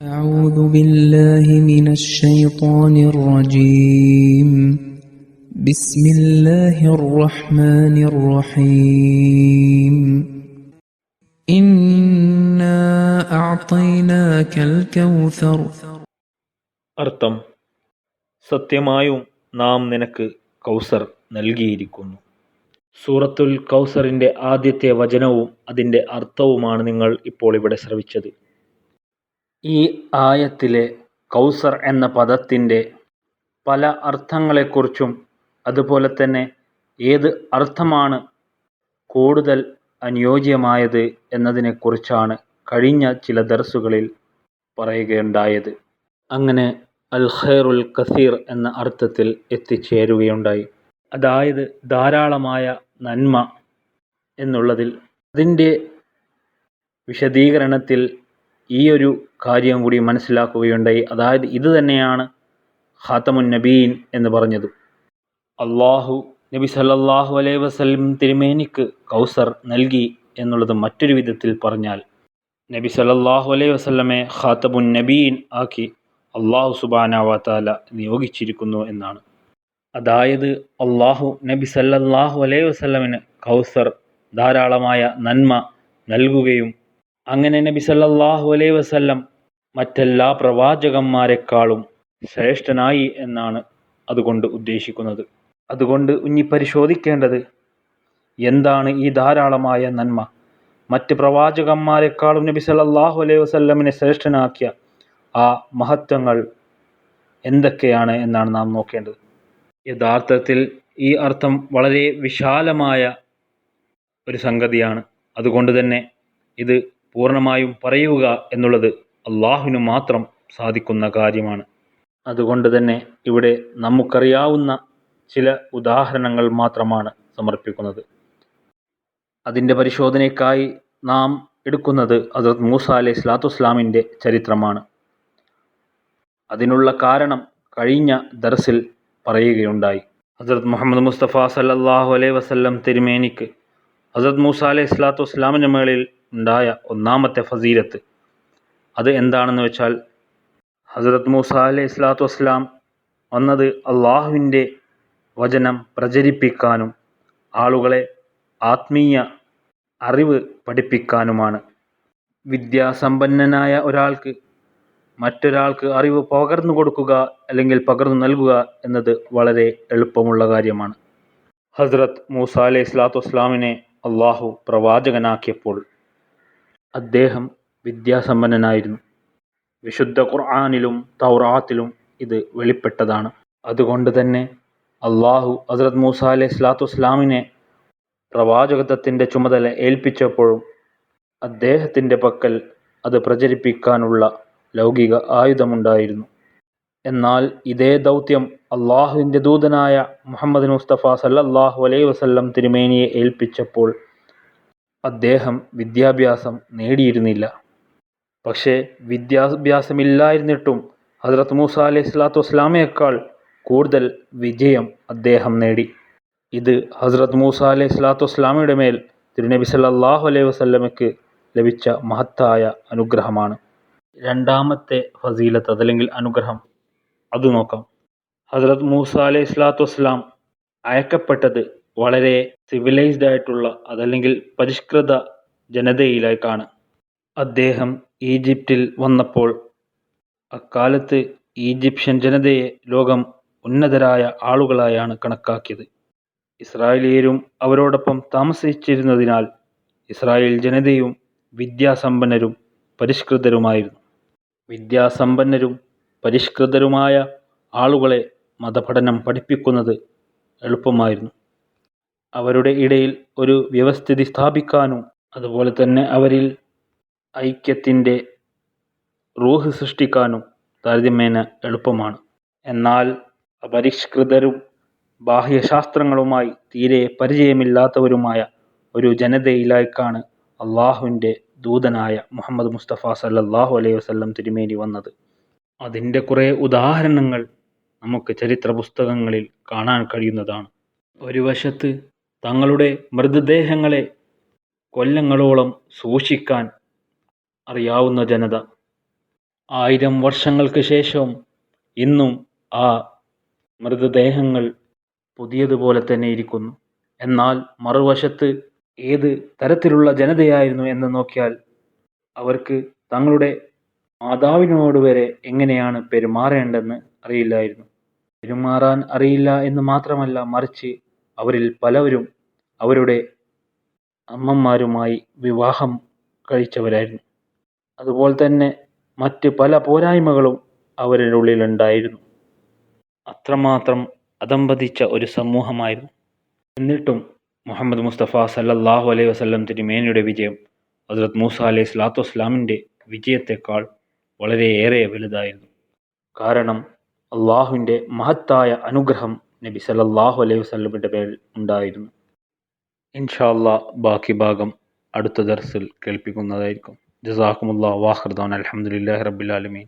أعوذ بالله من الشيطان الرجيم بسم الله الرحمن الرحيم إنا أعطيناك الكوثر അർത്ഥം സത്യമായും നാം നിനക്ക് കൗസർ നൽകിയിരിക്കുന്നു സൂറത്തുൽ കൗസറിൻ്റെ ആദ്യത്തെ വചനവും അതിൻ്റെ അർത്ഥവുമാണ് നിങ്ങൾ ഇപ്പോൾ ഇവിടെ ശ്രവിച്ചത് ഈ ആയത്തിലെ കൗസർ എന്ന പദത്തിന്റെ പല അർത്ഥങ്ങളെക്കുറിച്ചും അതുപോലെ തന്നെ ഏത് അർത്ഥമാണ് കൂടുതൽ അനുയോജ്യമായത് എന്നതിനെക്കുറിച്ചാണ് കഴിഞ്ഞ ചില ദർസുകളിൽ പറയുകയുണ്ടായത്. അങ്ങനെ അൽ ഖൈറുൽ കസീർ എന്ന അർത്ഥത്തിൽ എത്തിച്ചേരുകയുണ്ടായി. അതായത് ധാരാളമായ നന്മ എന്നുള്ളതിൽ. അതിന്റെ വിശദീകരണത്തിൽ ഈ ഒരു കാര്യം കൂടി മനസ്സിലാക്കുകയുണ്ടായി. അതായത് ഇത് തന്നെയാണ് ഖാത്തമുൻ നബീൻ എന്ന് പറഞ്ഞത്. അള്ളാഹു നബി സല്ലല്ലാഹു അലൈഹി വസല്ലം തിരുമേനിക്ക് കൗസർ നൽകി എന്നുള്ളത് മറ്റൊരു വിധത്തിൽ പറഞ്ഞാൽ നബി സല്ലല്ലാഹു അലൈഹി വസല്ലമെ ഖാത്തമുൻ നബീൻ ആക്കി അള്ളാഹു സുബാനാവാത്താല നിയോഗിച്ചിരിക്കുന്നു എന്നാണ്. അതായത് അള്ളാഹു നബി സല്ലല്ലാഹു അലൈഹി വസല്ലമിന് കൗസർ ധാരാളമായ നന്മ നൽകുകയും അങ്ങനെ നബി സല്ലല്ലാഹു അലൈഹി വസല്ലം മറ്റെല്ലാ പ്രവാചകന്മാരെക്കാളും ശ്രേഷ്ഠനായി എന്നാണ് അതുകൊണ്ട് ഉദ്ദേശിക്കുന്നത്. അതുകൊണ്ട് ഇനി പരിശോധിക്കേണ്ടത് എന്താണ് ഈ ധാരാളമായ നന്മ? മറ്റ് പ്രവാചകന്മാരെക്കാളും നബി സല്ലല്ലാഹു അലൈഹി വസല്ലമിനെ ശ്രേഷ്ഠനാക്കിയ ആ മഹത്വങ്ങൾ എന്തൊക്കെയാണ് എന്നാണ് നാം നോക്കേണ്ടത്. യഥാർത്ഥത്തിൽ ഈ അർത്ഥം വളരെ വിശാലമായ ഒരു സംഗതിയാണ്. അതുകൊണ്ട് തന്നെ ഇത് പൂർണമായും പറയുക എന്നുള്ളത് അള്ളാഹുവിന് മാത്രം സാധിക്കുന്ന കാര്യമാണ്. അതുകൊണ്ട് തന്നെ ഇവിടെ നമുക്കറിയാവുന്ന ചില ഉദാഹരണങ്ങൾ മാത്രമാണ് സമർപ്പിക്കുന്നത്. അതിന്റെ പരിശോധനയ്ക്കായി നാം എടുക്കുന്നത് ഹസരത് മൂസ അലൈഹി സ്വലാത്തു ചരിത്രമാണ്. അതിനുള്ള കാരണം കഴിഞ്ഞ ദർസിൽ പറയുകയുണ്ടായി. ഹസരത് മുഹമ്മദ് മുസ്തഫ സല്ലാഹു അലൈഹി വസല്ലം തിരുമേനിക്ക് ഹസരത് മൂസ അലൈഹി സ്വലാത്തു വസ്സലാമിന്റെ മേളിൽ ഉണ്ടായ ഒന്നാമത്തെ ഫസീലത്ത്. അത് എന്താണെന്ന് വെച്ചാൽ ഹസരത് മൂസ അലൈഹി സ്വലാത്തു വസ്സലാം വന്നത് അള്ളാഹുവിന്റെ വചനം പ്രചരിപ്പിക്കാനും ആളുകളെ ആത്മീയ അറിവ് പഠിപ്പിക്കാനുമാണ്. വിദ്യാസമ്പന്നനായ ഒരാൾക്ക് മറ്റൊരാൾക്ക് അറിവ് പകർന്നു കൊടുക്കുക അല്ലെങ്കിൽ പകർന്നു നൽകുക എന്നത് വളരെ എളുപ്പമുള്ള കാര്യമാണ്. ഹസ്രത് മൂസ അലൈഹി സ്വലാത്തു വസ്സലാമിനെ അള്ളാഹു പ്രവാചകനാക്കിയപ്പോൾ അദ്ദേഹം വിദ്യാസമ്പന്നനായിരുന്നു. വിശുദ്ധ ഖുർആാനിലും തൗറാത്തിലും ഇത് വെളിപ്പെട്ടതാണ്. അതുകൊണ്ട് തന്നെ അള്ളാഹു ഹസ്രത് മൂസ അലൈഹി സ്വലാത്തു പ്രവാചകത്വത്തിന്റെ ചുമതല ഏൽപ്പിച്ചപ്പോഴും അദ്ദേഹത്തിന്റെ പക്കൽ അത് പ്രചരിപ്പിക്കാനുള്ള ലൗകിക ആയുധമുണ്ടായിരുന്നു. എന്നാൽ ഇതേ ദൗത്യം അള്ളാഹുവിന്റെ ദൂതനായ മുഹമ്മദ് മുസ്തഫ സല്ലല്ലാഹു അലൈഹി വസല്ലം തിരുമേനിയെ ഏൽപ്പിച്ചപ്പോൾ അദ്ദേഹം വിദ്യാഭ്യാസം നേടിയിരുന്നില്ല. പക്ഷേ വിദ്യാഭ്യാസമില്ലായിരുന്നിട്ടും ഹസ്രത്ത് മൂസ അലൈഹി സ്വലാത്തു വസ്സലാമയേക്കാൾ കൂടുതൽ വിജയം അദ്ദേഹം നേടി. ഇത് ഹസ്രത്ത് മൂസ അലൈഹി സ്വലാത്തു വസ്സലാമയുടെ മേൽ തിരുനബി സല്ലാഹു അലൈഹി വസ്ലമയ്ക്ക് ലഭിച്ച മഹത്തായ അനുഗ്രഹമാണ്. രണ്ടാമത്തെ ഫസീലത്ത് അതല്ലെങ്കിൽ അനുഗ്രഹം അത് നോക്കാം. ഹസ്രത് മൂസ അലൈഹി സ്വലാത്തു വസ്സലാം അയക്കപ്പെട്ടത് വളരെ സിവിലൈസ്ഡ് ആയിട്ടുള്ള അതല്ലെങ്കിൽ പരിഷ്കൃത ജനതയിലേക്കാണ് അദ്ദേഹം ഈജിപ്തിൽ വന്നപ്പോൾ അക്കാലത്ത് ഈജിപ്ഷ്യൻ ജനതയെ ലോകം ഉന്നതരായ ആളുകളായാണ് കണക്കാക്കിയത്. ഇസ്രായേലിയരും അവരോടൊപ്പം താമസിച്ചിരുന്നതിനാൽ ഇസ്രായേൽ ജനതയും വിദ്യാസമ്പന്നരും പരിഷ്കൃതരുമായിരുന്നു. വിദ്യാസമ്പന്നരും പരിഷ്കൃതരുമായ ആളുകളെ മതപഠനം പഠിപ്പിക്കുന്നത് എളുപ്പമായിരുന്നു. അവരുടെ ഇടയിൽ ഒരു വ്യവസ്ഥിതി സ്ഥാപിക്കാനും അതുപോലെ തന്നെ അവരിൽ ഐക്യത്തിന്റെ റൂഹ് സൃഷ്ടിക്കാനും താരതമ്യേന എളുപ്പമാണ്. എന്നാൽ അപരിഷ്കൃതരും ബാഹ്യശാസ്ത്രങ്ങളുമായി തീരെ പരിചയമില്ലാത്തവരുമായ ഒരു ജനതയിലേക്കാണ് അള്ളാഹുവിന്റെ ദൂതനായ മുഹമ്മദ് മുസ്തഫ സല്ലാഹു അലൈഹി വസല്ലം തിരുമേനി വന്നത്. അതിന്റെ കുറേ ഉദാഹരണങ്ങൾ നമുക്ക് ചരിത്ര പുസ്തകങ്ങളിൽ കാണാൻ കഴിയുന്നതാണ്. ഒരു വശത്ത് തങ്ങളുടെ മൃതദേഹങ്ങളെ കൊല്ലങ്ങളോളം സൂക്ഷിക്കാൻ അറിയാവുന്ന ജനത. ആയിരം വർഷങ്ങൾക്ക് ശേഷവും ഇന്നും ആ മൃതദേഹങ്ങൾ പുതിയതുപോലെ തന്നെ ഇരിക്കുന്നു. എന്നാൽ മറുവശത്ത് ഏത് തരത്തിലുള്ള ജനതയായിരുന്നു എന്ന് നോക്കിയാൽ അവർക്ക് തങ്ങളുടെ മാതാവിനോട് വരെ എങ്ങനെയാണ് പെരുമാറേണ്ടെന്ന് അറിയില്ലായിരുന്നു. പെരുമാറാൻ അറിയില്ല എന്ന് മാത്രമല്ല മറിച്ച് അവരിൽ പലവരും അവരുടെ അമ്മമാരുമായി വിവാഹം കഴിച്ചവരായിരുന്നു. അതുപോലെ തന്നെ മറ്റ് പല പോരായ്മകളും അവരുടെ ഉള്ളിലുണ്ടായിരുന്നു. അത്രമാത്രം അധംപതിച്ച ഒരു സമൂഹമായിരുന്നു. എന്നിട്ടും മുഹമ്മദ് മുസ്തഫ സല്ലല്ലാഹു അലൈഹി വസല്ലം തിരുമേനിയുടെ വിജയം ഹസ്രത് മൂസ അലൈഹി സ്വലാത്തു വസ്ലാമിന്റെ വിജയത്തെക്കാൾ വളരെയേറെ വലുതായിരുന്നു. കാരണം അള്ളാഹുവിന്റെ മഹത്തായ അനുഗ്രഹം നബി സല്ലല്ലാഹു അലൈഹി വസ്ലമിന്റെ പേരിൽ ഉണ്ടായിരുന്നു. ഇൻഷാ അല്ലാ ബാക്കി ഭാഗം അടുത്ത ദർസിൽ കേൾപ്പിക്കുന്നതായിരിക്കും. ജസാക്കുമുല്ലാ വാഹൃദാൻ. അലഹമുല്ലാ റബ്ബിൽ ആലമീൻ.